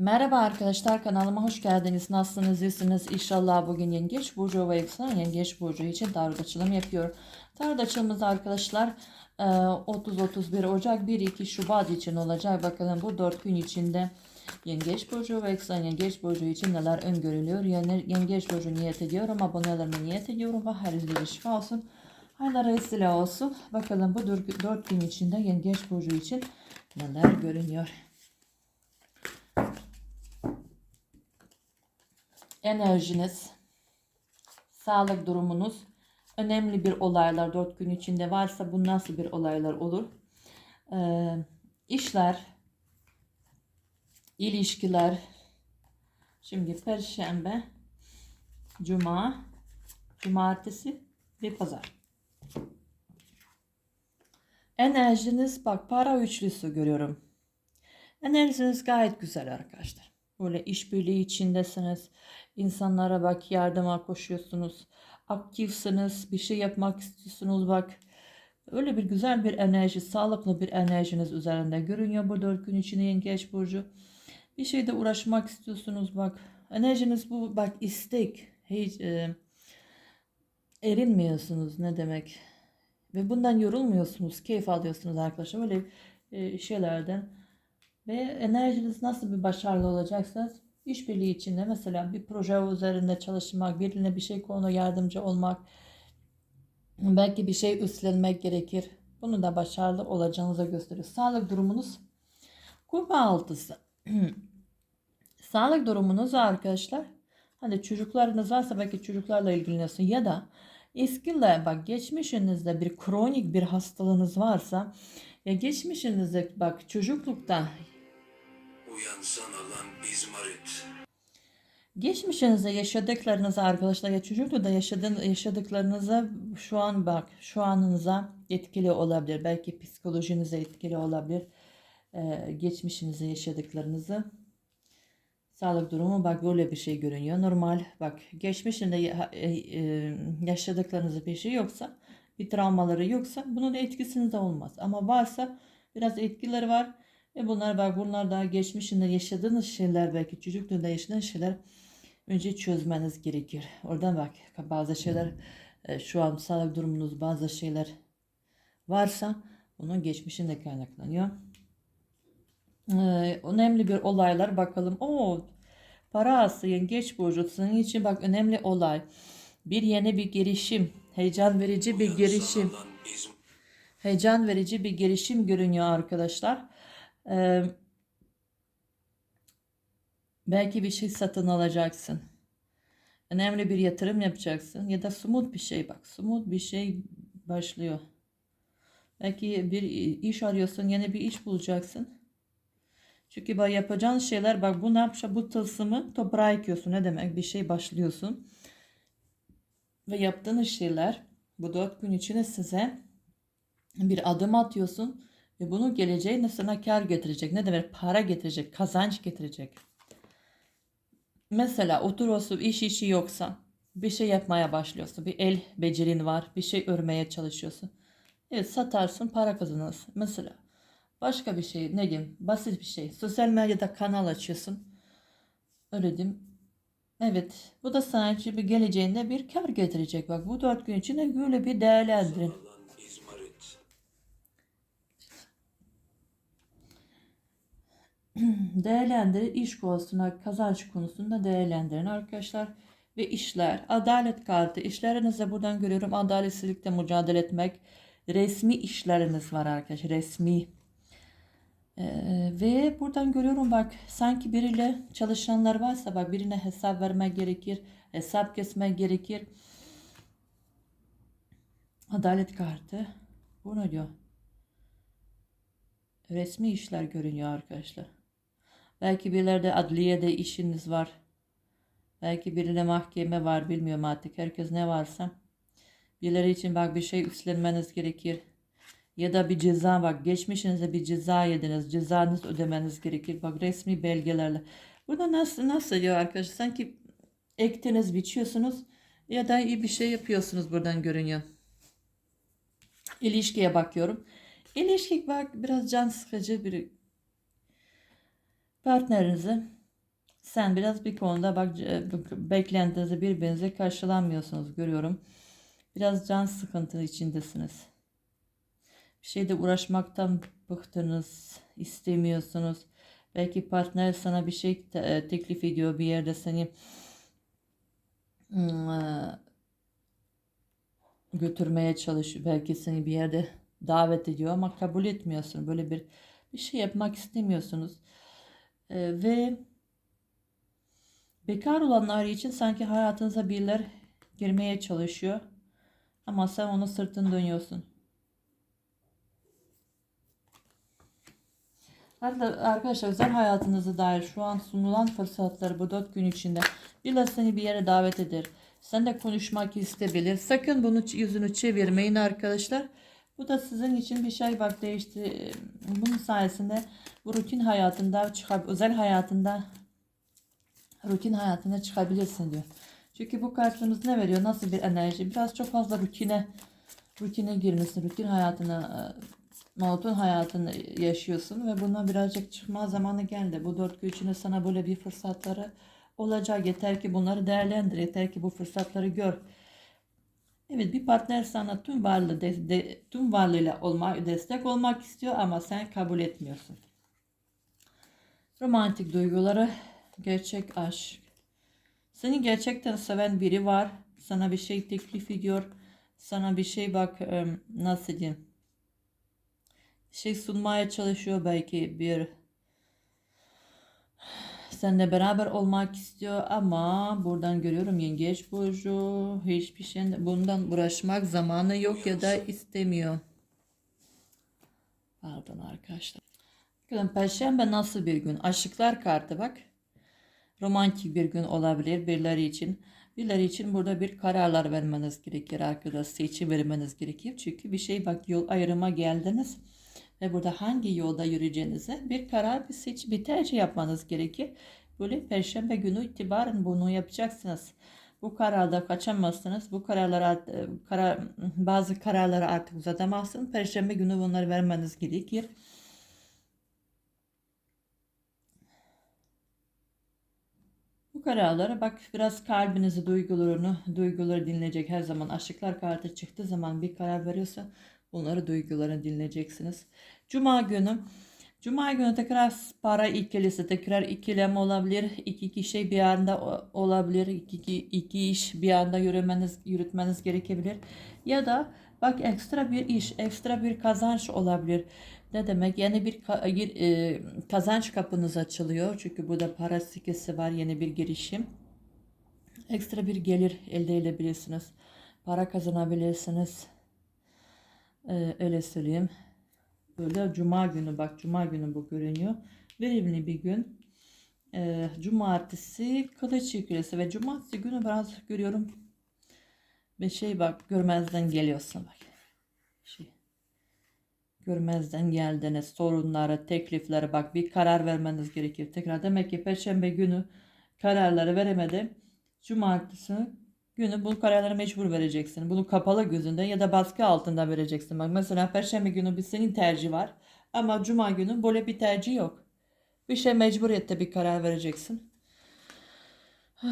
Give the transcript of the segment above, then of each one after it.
Merhaba arkadaşlar kanalıma hoş geldiniz. Nasılsınız? İyisiniz? İnşallah bugün Yengeç Burcu ve Yükselen Yengeç Burcu için tarot açılımı yapıyorum. Tarot açılımımız arkadaşlar e, 30-31 Ocak 1-2 Şubat için olacak. Bakalım bu 4 gün içinde Yengeç Burcu ve Yükselen Yengeç Burcu için neler öngörülüyor? Yengeç Burcu niyet ediyorum. Abonelerime niyet ediyorum. Ve her izleyici şifa olsun. Hayırlara vesile olsun. Bakalım bu 4 gün içinde Yengeç Burcu için neler görünüyor? Enerjiniz, sağlık durumunuz, önemli bir olaylar 4 gün içinde varsa bu nasıl bir olaylar olur? Ee, işler, ilişkiler, şimdi perşembe, cuma, cumartesi ve pazar. Enerjiniz bak para üçlüsü görüyorum. Enerjiniz gayet güzel arkadaşlar. Böyle işbirliği içindesiniz. İnsanlara bak yardıma koşuyorsunuz. Aktifsiniz. Bir şey yapmak istiyorsunuz bak. Öyle bir güzel bir enerji, sağlıklı bir enerjiniz üzerinde görünüyor bu dört gün içinde yengeç burcu. Bir şeyde uğraşmak istiyorsunuz bak. Enerjiniz bu bak istek. Hiç e, erinmiyorsunuz ne demek. Ve bundan yorulmuyorsunuz, keyif alıyorsunuz arkadaşlar. Böyle e, şeylerden ve enerjiniz nasıl bir başarılı olacaksa işbirliği içinde mesela bir proje üzerinde çalışmak, birine bir şey konuda yardımcı olmak, belki bir şey üstlenmek gerekir. Bunu da başarılı olacağınıza gösteriyor. Sağlık durumunuz kupa altısı. Sağlık durumunuz arkadaşlar. Hani çocuklarınız varsa belki çocuklarla ilgileniyorsun ya da eskiler bak geçmişinizde bir kronik bir hastalığınız varsa ya geçmişinizde bak çocuklukta Uyansan alan izmarit. Geçmişinizde yaşadıklarınızı arkadaşlar ya çocuklukta yaşadığın, yaşadıklarınıza şu an bak şu anınıza etkili olabilir. Belki psikolojinize etkili olabilir. Ee, geçmişinize yaşadıklarınızı. Sağlık durumu bak böyle bir şey görünüyor. Normal bak geçmişinde e, e, yaşadıklarınızda bir şey yoksa bir travmaları yoksa bunun etkisinde olmaz. Ama varsa biraz etkileri var. Ve bunlar bak bunlar daha geçmişinde yaşadığınız şeyler belki çocukluğunda yaşadığınız şeyler önce çözmeniz gerekir. Oradan bak bazı şeyler e, şu an sağlık durumunuz bazı şeyler varsa bunun geçmişinde kaynaklanıyor. Ee, önemli bir olaylar bakalım. O para ası yengeç burcu senin için bak önemli olay. Bir yeni bir girişim, heyecan verici bir girişim. Heyecan verici bir girişim görünüyor arkadaşlar. Ee, belki bir şey satın alacaksın. Önemli bir yatırım yapacaksın ya da somut bir şey bak. Somut bir şey başlıyor. Belki bir iş arıyorsun, yeni bir iş bulacaksın. Çünkü bak yapacağın şeyler bak bu ne yapacak bu tılsımı toprağa ekiyorsun. Ne demek? Bir şey başlıyorsun. Ve yaptığınız şeyler bu dört gün içinde size bir adım atıyorsun ve bunu geleceğine sana kar getirecek. Ne demek? Para getirecek, kazanç getirecek. Mesela oturuyorsun iş işi yoksa bir şey yapmaya başlıyorsun. Bir el becerin var. Bir şey örmeye çalışıyorsun. Evet satarsın para kazanırsın. Mesela başka bir şey ne diyeyim basit bir şey. Sosyal medyada kanal açıyorsun. Öyle diyeyim. Evet bu da sana bir geleceğinde bir kar getirecek. Bak bu dört gün içinde böyle bir değerlendirin. alan izmarit. değerlendirin. iş konusunda, kazanç konusunda değerlendirin arkadaşlar. Ve işler, adalet kartı. İşlerinizde buradan görüyorum adaletsizlikle mücadele etmek. Resmi işleriniz var arkadaşlar. Resmi. Ee, ve buradan görüyorum bak sanki biriyle çalışanlar varsa bak birine hesap vermek gerekir. Hesap kesmek gerekir. Adalet kartı. Bu ne diyor? Resmi işler görünüyor arkadaşlar. Belki birilerde adliyede işiniz var. Belki birine mahkeme var bilmiyorum artık. Herkes ne varsa. Birileri için bak bir şey üstlenmeniz gerekir. Ya da bir ceza bak. Geçmişinizde bir ceza yediniz. Cezanız ödemeniz gerekir. Bak resmi belgelerle. Burada nasıl nasıl diyor arkadaşlar? Sanki ektiniz biçiyorsunuz. Ya da iyi bir şey yapıyorsunuz buradan görünüyor. İlişkiye bakıyorum. İlişki bak biraz can sıkıcı bir partnerinizi Sen biraz bir konuda bak e, beklentinizi birbirinize karşılamıyorsunuz görüyorum. Biraz can sıkıntı içindesiniz. Bir şeyde uğraşmaktan bıktınız, istemiyorsunuz. Belki partner sana bir şey te- e, teklif ediyor bir yerde seni hmm, e, götürmeye çalışıyor. Belki seni bir yerde davet ediyor ama kabul etmiyorsun. Böyle bir bir şey yapmak istemiyorsunuz. E, ve bekar olanlar için sanki hayatınıza biriler girmeye çalışıyor. Ama sen onu sırtını dönüyorsun. Hatta arkadaşlar özel hayatınıza dair şu an sunulan fırsatları bu dört gün içinde birileri seni bir yere davet eder. Sen de konuşmak isteyebilir. Sakın bunu yüzünü çevirmeyin arkadaşlar. Bu da sizin için bir şey bak değişti. Bunun sayesinde bu rutin hayatında çıkar, özel hayatında rutin hayatına çıkabilirsin diyor. Çünkü bu kartımız ne veriyor? Nasıl bir enerji? Biraz çok fazla rutine rutine girmişsin. Rutin hayatına e, monoton hayatını yaşıyorsun ve bundan birazcık çıkma zamanı geldi. Bu dört gün sana böyle bir fırsatları olacak. Yeter ki bunları değerlendir. Yeter ki bu fırsatları gör. Evet bir partner sana tüm varlığı de, de- tüm varlığıyla olmak, destek olmak istiyor ama sen kabul etmiyorsun. Romantik duyguları, gerçek aşk. Seni gerçekten seven biri var. Sana bir şey teklif ediyor. Sana bir şey bak nasıl diyeyim. Şey sunmaya çalışıyor belki bir seninle beraber olmak istiyor ama buradan görüyorum yengeç burcu hiçbir şey bundan uğraşmak zamanı yok ya da istemiyor. Pardon arkadaşlar. Bakın Perşembe nasıl bir gün? Aşıklar kartı bak. Romantik bir gün olabilir birileri için. Birileri için burada bir kararlar vermeniz gerekir arkadaşlar. Seçim vermeniz gerekir. Çünkü bir şey bak yol ayrıma geldiniz. Ve burada hangi yolda yürüyeceğinize bir karar, bir seç, bir tercih yapmanız gerekir. Böyle perşembe günü itibaren bunu yapacaksınız. Bu kararda kaçamazsınız. Bu kararlar art- e, karar, bazı kararları artık uzatamazsınız. Perşembe günü bunları vermeniz gerekir. Bu kararlara bak biraz kalbinizi, duygularını, duyguları dinleyecek her zaman. Aşıklar kartı çıktığı zaman bir karar veriyorsa bunları duygularını dinleyeceksiniz. Cuma günü Cuma günü tekrar para ikilisi, tekrar ikilem olabilir. İki kişi bir anda olabilir. İki, iki, iki iş bir anda yürümeniz, yürütmeniz gerekebilir. Ya da bak ekstra bir iş, ekstra bir kazanç olabilir. Ne demek? Yeni bir bir, e, kazanç kapınız açılıyor. Çünkü burada para sikesi var, yeni bir girişim. Ekstra bir gelir elde edebilirsiniz. Para kazanabilirsiniz. Ee, öyle söyleyeyim. Böyle cuma günü bak cuma günü bu görünüyor. Verimli bir gün. Ee, cumartesi kılıç yükülesi ve cumartesi günü biraz görüyorum. Bir şey bak görmezden geliyorsun bak. Şey. Görmezden geldiniz sorunları, teklifleri bak bir karar vermeniz gerekir. Tekrar demek ki perşembe günü kararları veremedi. Cumartesi günü bu kararları mecbur vereceksin. Bunu kapalı gözünde ya da baskı altında vereceksin. Bak mesela perşembe günü bir senin tercih var. Ama cuma günü böyle bir tercih yok. Bir şey mecburiyette bir karar vereceksin.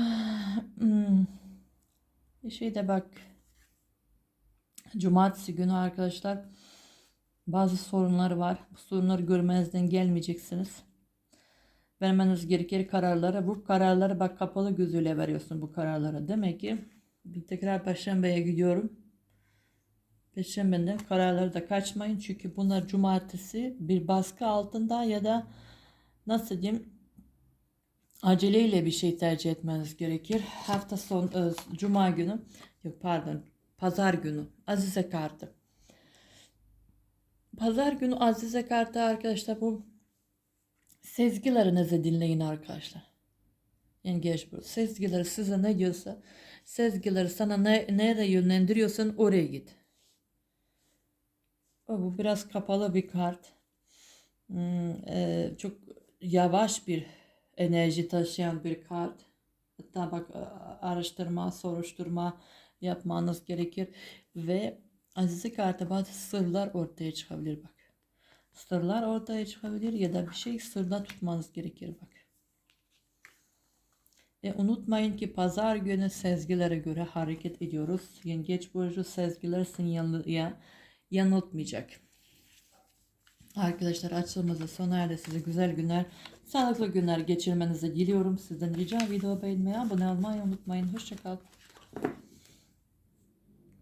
Hmm. Bir şey de bak. Cumartesi günü arkadaşlar bazı sorunlar var. Bu sorunları görmezden gelmeyeceksiniz. Vermeniz gerekir kararları. Bu kararları bak kapalı gözüyle veriyorsun bu kararları. Demek ki tekrar Perşembe'ye gidiyorum. Perşembeden kararları da kaçmayın. Çünkü bunlar cumartesi bir baskı altında ya da nasıl diyeyim aceleyle bir şey tercih etmeniz gerekir. Hafta son e, cuma günü yok pardon pazar günü Azize kartı. Pazar günü Azize kartı arkadaşlar bu sezgilerinizi dinleyin arkadaşlar. Yengeç bu. Sezgileri size ne diyorsa sezgileri sana ne, nereye yönlendiriyorsan oraya git. Bu biraz kapalı bir kart. Hmm, e, çok yavaş bir enerji taşıyan bir kart. Hatta bak araştırma, soruşturma yapmanız gerekir ve Azize kartı bazı sırlar ortaya çıkabilir bak. Sırlar ortaya çıkabilir ya da bir şey sırda tutmanız gerekir bak. E, unutmayın ki pazar günü sezgilere göre hareket ediyoruz. Yengeç burcu sezgiler sinyali yanıltmayacak. Arkadaşlar açılımızı sona erdi. Size güzel günler, sağlıklı günler geçirmenizi diliyorum. Sizden rica video beğenmeyi, abone olmayı unutmayın. Hoşçakalın.